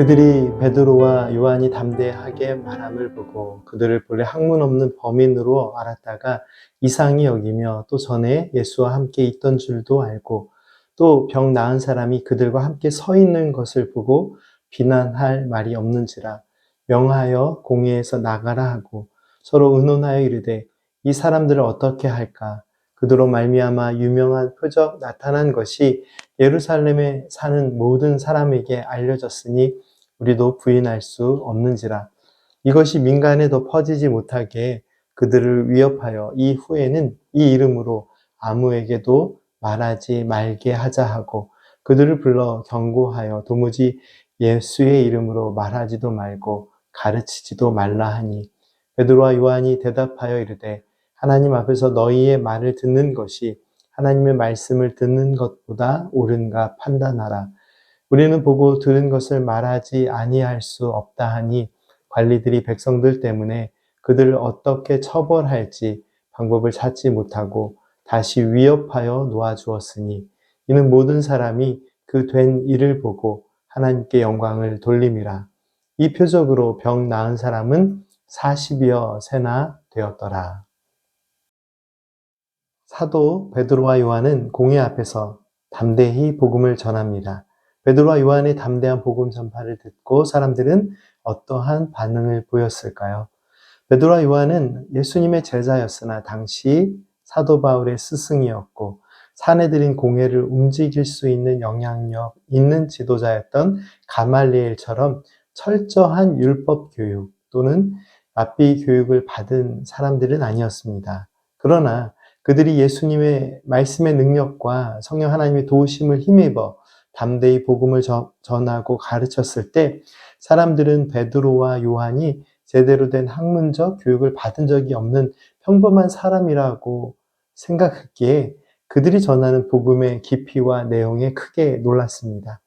그들이 베드로와 요한이 담대하게 말함을 보고 그들을 본래 학문 없는 범인으로 알았다가 이상히 여기며 또 전에 예수와 함께 있던 줄도 알고 또 병 나은 사람이 그들과 함께 서 있는 것을 보고 비난할 말이 없는지라 명하여 공회에서 나가라 하고 서로 의논하여 이르되 이 사람들을 어떻게 할까? 그들로 말미암아 유명한 표적 나타난 것이 예루살렘에 사는 모든 사람에게 알려졌으니 우리도 부인할 수 없는지라 이것이 민간에 더 퍼지지 못하게 그들을 위협하여 이 후에는 이 이름으로 아무에게도 말하지 말게 하자 하고 그들을 불러 경고하여 도무지 예수의 이름으로 말하지도 말고 가르치지도 말라 하니 베드로와 요한이 대답하여 이르되 하나님 앞에서 너희의 말을 듣는 것이 하나님의 말씀을 듣는 것보다 옳은가 판단하라. 우리는 보고 들은 것을 말하지 아니할 수 없다 하니 관리들이 백성들 때문에 그들을 어떻게 처벌할지 방법을 찾지 못하고 다시 위협하여 놓아주었으니 이는 모든 사람이 그 된 일을 보고 하나님께 영광을 돌림이라. 이 표적으로 병 나은 사람은 40여 세나 되었더라. 사도 베드로와 요한은 공회 앞에서 담대히 복음을 전합니다. 베드로와 요한의 담대한 복음 전파를 듣고 사람들은 어떠한 반응을 보였을까요? 베드로와 요한은 예수님의 제자였으나 당시 사도 바울의 스승이었고 사내들인 공회를 움직일 수 있는 영향력 있는 지도자였던 가말리엘처럼 철저한 율법 교육 또는 랍비 교육을 받은 사람들은 아니었습니다. 그러나 그들이 예수님의 말씀의 능력과 성령 하나님의 도우심을 힘입어 담대히 복음을 전하고 가르쳤을 때 사람들은 베드로와 요한이 제대로 된 학문적 교육을 받은 적이 없는 평범한 사람이라고 생각했기에 그들이 전하는 복음의 깊이와 내용에 크게 놀랐습니다.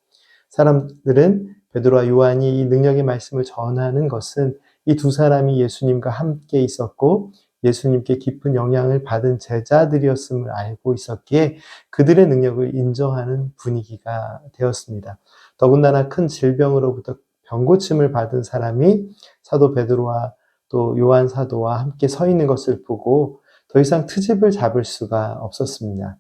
사람들은 베드로와 요한이 이 능력의 말씀을 전하는 것은 이 두 사람이 예수님과 함께 있었고 예수님께 깊은 영향을 받은 제자들이었음을 알고 있었기에 그들의 능력을 인정하는 분위기가 되었습니다. 더군다나 큰 질병으로부터 병고침을 받은 사람이 사도 베드로와 또 요한 사도와 함께 서 있는 것을 보고 더 이상 트집을 잡을 수가 없었습니다.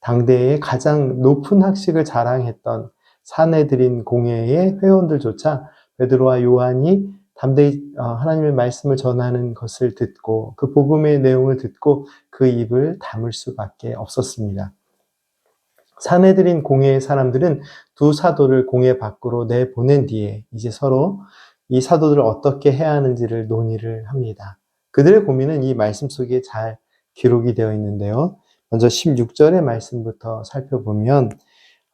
당대의 가장 높은 학식을 자랑했던 사내들인 공회의 회원들조차 베드로와 요한이 담대히 어, 하나님의 말씀을 전하는 것을 듣고 그 복음의 내용을 듣고 그 입을 다물 수밖에 없었습니다. 사내들인 공회의 사람들은 두 사도를 공회 밖으로 내보낸 뒤에 이제 서로 이 사도들을 어떻게 해야 하는지를 논의를 합니다. 그들의 고민은 이 말씀 속에 잘 기록이 되어 있는데요. 먼저 16절의 말씀부터 살펴보면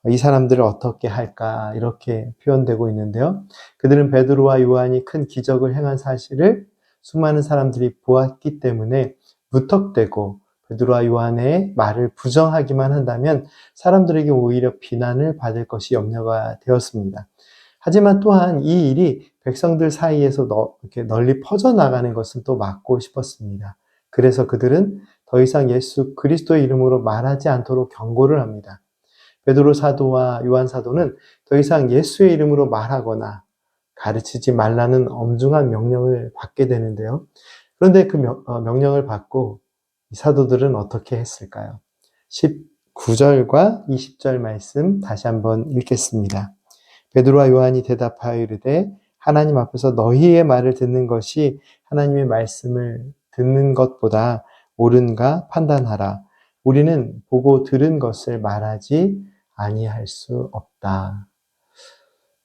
이 사람들을 어떻게 할까 이렇게 표현되고 있는데요. 그들은 베드로와 요한이 큰 기적을 행한 사실을 수많은 사람들이 보았기 때문에 무턱대고 베드로와 요한의 말을 부정하기만 한다면 사람들에게 오히려 비난을 받을 것이 염려가 되었습니다. 하지만 또한 이 일이 백성들 사이에서 널리 퍼져나가는 것은 또 막고 싶었습니다. 그래서 그들은 더 이상 예수 그리스도의 이름으로 말하지 않도록 경고를 합니다. 베드로 사도와 요한 사도는 더 이상 예수의 이름으로 말하거나 가르치지 말라는 엄중한 명령을 받게 되는데요. 그런데 그 어, 명령을 받고 사도들은 어떻게 했을까요? 19절과 20절 말씀 다시 한번 읽겠습니다. 베드로와 요한이 대답하여 이르되 하나님 앞에서 너희의 말을 듣는 것이 하나님의 말씀을 듣는 것보다 옳은가 판단하라. 우리는 보고 들은 것을 말하지 아니할 수 없다.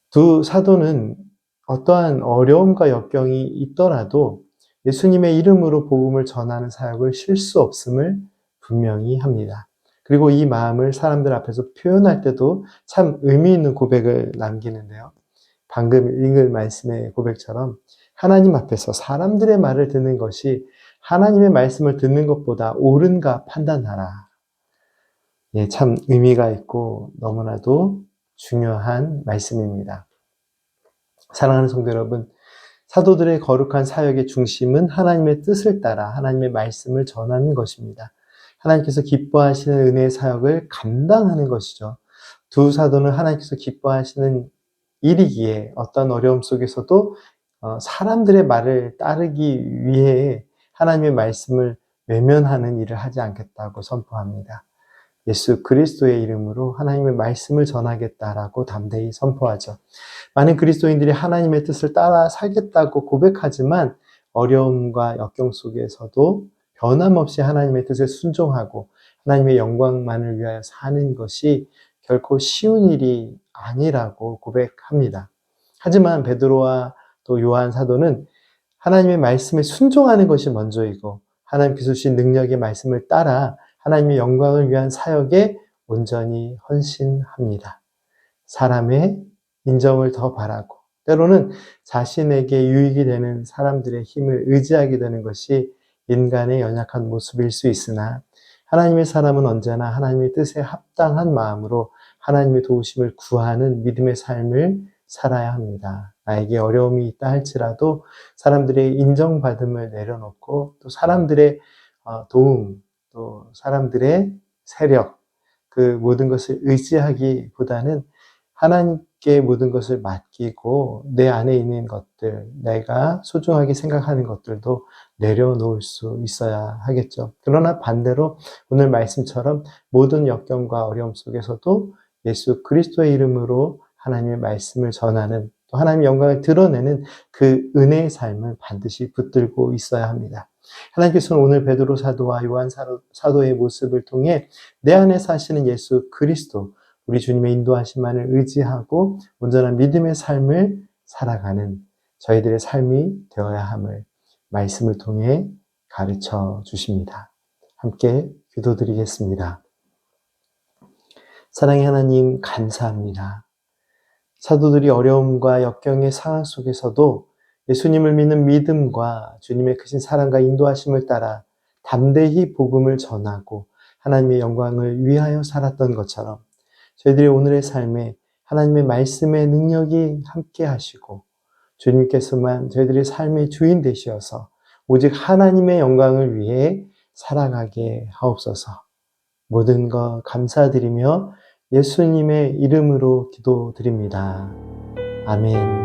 두 사도는 어떠한 어려움과 역경이 있더라도 예수님의 이름으로 복음을 전하는 사역을 쉴 수 없음을 분명히 합니다. 그리고 이 마음을 사람들 앞에서 표현할 때도 참 의미 있는 고백을 남기는데요. 방금 읽은 말씀의 고백처럼 하나님 앞에서 사람들의 말을 듣는 것이 하나님의 말씀을 듣는 것보다 옳은가 판단하라. 예, 참 의미가 있고 너무나도 중요한 말씀입니다. 사랑하는 성도 여러분, 사도들의 거룩한 사역의 중심은 하나님의 뜻을 따라 하나님의 말씀을 전하는 것입니다. 하나님께서 기뻐하시는 은혜의 사역을 감당하는 것이죠. 두 사도는 하나님께서 기뻐하시는 일이기에 어떤 어려움 속에서도 어, 사람들의 말을 따르기 위해 하나님의 말씀을 외면하는 일을 하지 않겠다고 선포합니다. 예수 그리스도의 이름으로 하나님의 말씀을 전하겠다라고 담대히 선포하죠. 많은 그리스도인들이 하나님의 뜻을 따라 살겠다고 고백하지만 어려움과 역경 속에서도 변함없이 하나님의 뜻에 순종하고 하나님의 영광만을 위하여 사는 것이 결코 쉬운 일이 아니라고 고백합니다. 하지만 베드로와 또 요한 사도는 하나님의 말씀에 순종하는 것이 먼저이고 하나님께서 주신 능력의 말씀을 따라 하나님의 영광을 위한 사역에 온전히 헌신합니다. 사람의 인정을 더 바라고 때로는 자신에게 유익이 되는 사람들의 힘을 의지하게 되는 것이 인간의 연약한 모습일 수 있으나 하나님의 사람은 언제나 하나님의 뜻에 합당한 마음으로 하나님의 도우심을 구하는 믿음의 삶을 살아야 합니다. 나에게 어려움이 있다 할지라도 사람들의 인정받음을 내려놓고 또 사람들의 어, 도움, 또 사람들의 세력, 그 모든 것을 의지하기보다는 하나님께 모든 것을 맡기고 내 안에 있는 것들, 내가 소중하게 생각하는 것들도 내려놓을 수 있어야 하겠죠. 그러나 반대로 오늘 말씀처럼 모든 역경과 어려움 속에서도 예수 그리스도의 이름으로 하나님의 말씀을 전하는 또 하나님의 영광을 드러내는 그 은혜의 삶을 반드시 붙들고 있어야 합니다. 하나님께서는 오늘 베드로 사도와 요한 사도의 모습을 통해 내 안에 사시는 예수 그리스도, 우리 주님의 인도하심만을 의지하고 온전한 믿음의 삶을 살아가는 저희들의 삶이 되어야 함을 말씀을 통해 가르쳐 주십니다. 함께 기도드리겠습니다. 사랑의 하나님, 감사합니다. 사도들이 어려움과 역경의 상황 속에서도 예수님을 믿는 믿음과 주님의 크신 사랑과 인도하심을 따라 담대히 복음을 전하고 하나님의 영광을 위하여 살았던 것처럼 저희들의 오늘의 삶에 하나님의 말씀의 능력이 함께 하시고 주님께서만 저희들의 삶의 주인 되시어서 오직 하나님의 영광을 위해 살아가게 하옵소서. 모든 것 감사드리며 예수님의 이름으로 기도드립니다. 아멘.